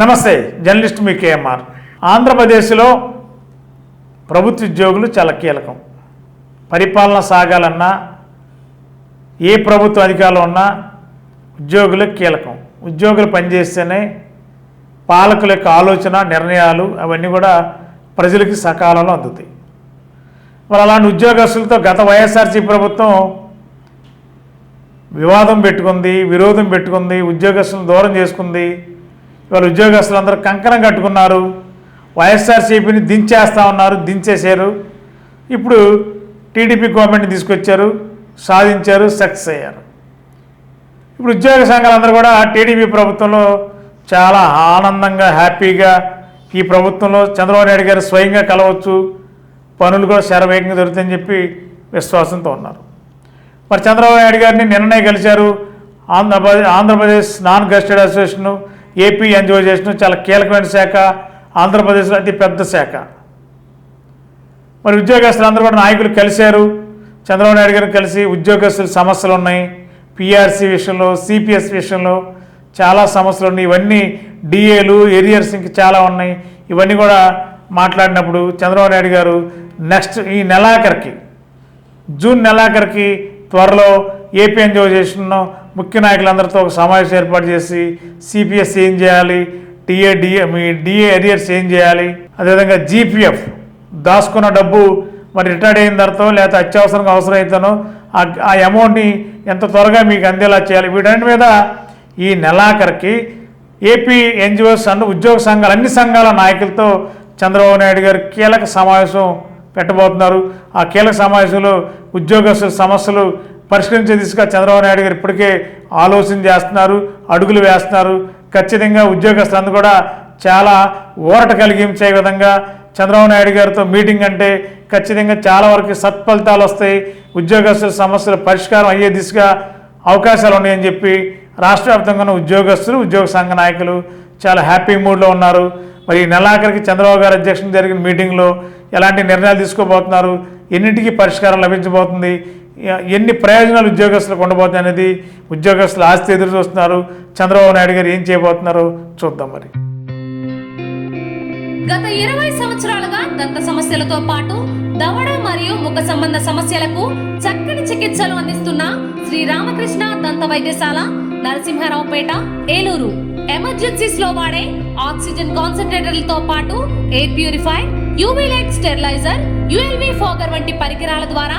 నమస్తే జర్నలిస్ట్ మీ కేఎంఆర్. ఆంధ్రప్రదేశ్లో ప్రభుత్వ ఉద్యోగులు చాలా కీలకం. పరిపాలన సాగాలన్నా ఏ ప్రభుత్వ అధికారులు ఉన్నా ఉద్యోగులు కీలకం. ఉద్యోగులు పనిచేస్తేనే పాలకుల యొక్క ఆలోచన నిర్ణయాలు అవన్నీ కూడా ప్రజలకి సకాలంలో అందుతాయి. మరి అలాంటి ఉద్యోగస్తులతో గత వైఎస్ఆర్సీ ప్రభుత్వం వివాదం పెట్టుకుంది విరోధం పెట్టుకుంది ఉద్యోగస్తులను దూరం చేసుకుంది ఇవాళ ఉద్యోగస్తులందరూ కంకణం కట్టుకున్నారు. వైఎస్ఆర్సీపీని దించేస్తా ఉన్నారు దించేశారు. ఇప్పుడు టీడీపీ గవర్నమెంట్ని తీసుకొచ్చారు సాధించారు సక్సెస్ అయ్యారు. ఇప్పుడు ఉద్యోగ సంఘాలందరూ కూడా టీడీపీ ప్రభుత్వంలో చాలా ఆనందంగా హ్యాపీగా ఈ ప్రభుత్వంలో చంద్రబాబు నాయుడు గారు స్వయంగా కలవచ్చు. పనులు కూడా శరవేగంగా దొరుకుతాయని చెప్పి విశ్వాసంతో ఉన్నారు. మరి చంద్రబాబు నాయుడు గారిని నిన్ననే కలిశారు. Andhra Pradesh Andhra Pradesh non gazetted association AP ఎన్జిఓజేషన్ చాలా కీలకమైన శాఖ ఆంధ్రప్రదేశ్లో అతి పెద్ద శాఖ. మరి ఉద్యోగస్తులందరూ కూడా నాయకులు కలిశారు. చంద్రబాబు నాయుడు గారిని కలిసి ఉద్యోగస్తుల సమస్యలు ఉన్నాయి. పిఆర్సీ విషయంలో సిపిఎస్ విషయంలో చాలా సమస్యలు ఉన్నాయి. ఇవన్నీ డిఏలు ఏరియర్స్ ఇంక చాలా ఉన్నాయి. ఇవన్నీ కూడా మాట్లాడినప్పుడు చంద్రబాబు నాయుడు గారు నెక్స్ట్ ఈ నెలాఖరికి జూన్ నెలాఖరికి త్వరలో ఏపీ ఎన్జిఓజేషన్ ముఖ్య నాయకులందరితో ఒక సమావేశం ఏర్పాటు చేసి సిపిఎస్ ఏం చేయాలి? టీఏ డిఏ మీ డిఏ ఎరియర్స్ ఏం చేయాలి? అదేవిధంగా జీపీఎఫ్ దాచుకున్న డబ్బు మరి రిటైర్డ్ అయిన తర్వాత లేకపోతే అత్యవసరంగా అవసరం ఆ- అమౌంట్ని ఎంత త్వరగా మీకు అందేలా చేయాలి? వీటన్నిటి మీద ఈ నెలాఖరికి ఏపీ ఎన్జిఓస్ అన్ని ఉద్యోగ సంఘాలు అన్ని సంఘాల నాయకులతో చంద్రబాబు నాయుడు గారు కీలక సమావేశం పెట్టబోతున్నారు. ఆ కీలక సమావేశంలో ఉద్యోగస్తుల సమస్యలు పరిష్కరించే దిశగా చంద్రబాబు నాయుడు గారు ఇప్పటికే ఆలోచన చేస్తున్నారు అడుగులు వేస్తున్నారు. ఖచ్చితంగా ఉద్యోగస్తులందరూ కూడా చాలా ఊరట కలిగించే విధంగా చంద్రబాబు నాయుడు గారితో మీటింగ్ అంటే ఖచ్చితంగా చాలా వరకు సత్ఫలితాలు వస్తాయి. ఉద్యోగస్తుల సమస్యల పరిష్కారం అయ్యే దిశగా అవకాశాలు ఉన్నాయని చెప్పి రాష్ట్ర వ్యాప్తంగా ఉన్న ఉద్యోగస్తులు ఉద్యోగ సంఘ నాయకులు చాలా హ్యాపీ మూడ్లో ఉన్నారు. మరి ఈ నెలాఖరికి చంద్రబాబు గారు అధ్యక్షతన జరిగిన మీటింగ్లో ఎలాంటి నిర్ణయాలు తీసుకోబోతున్నారు ఎన్నింటికి పరిష్కారం లభించబోతుంది ఎన్ని ప్రయోజనాలు ఉద్యోగస్తులకు ఉండబోతున్నాయి అనేది ఉద్యోగస్తులు ఆస్తి ఎదురు చూస్తున్నారు. చంద్రబాబు నాయుడు గారు ఏం చేయబోతున్నారో చూద్దాం మరి. గత ఇరవై సంవత్సరాలుగా దంత సమస్యలతో పాటు దవడ మరియు ముఖ సంబంధ సమస్యలకు చక్కని చికిత్సలు అందిస్తున్న శ్రీ రామకృష్ణ దంత వైద్యశాల నరసింహారావుపేట ఏలూరు. ఎమర్జెన్సీస్లో వాడే ఆక్సిజన్ కాన్సన్ట్రేటర్లతో పాటు air purify UV light steriliser ULV fogger వంటి పరికరాల ద్వారా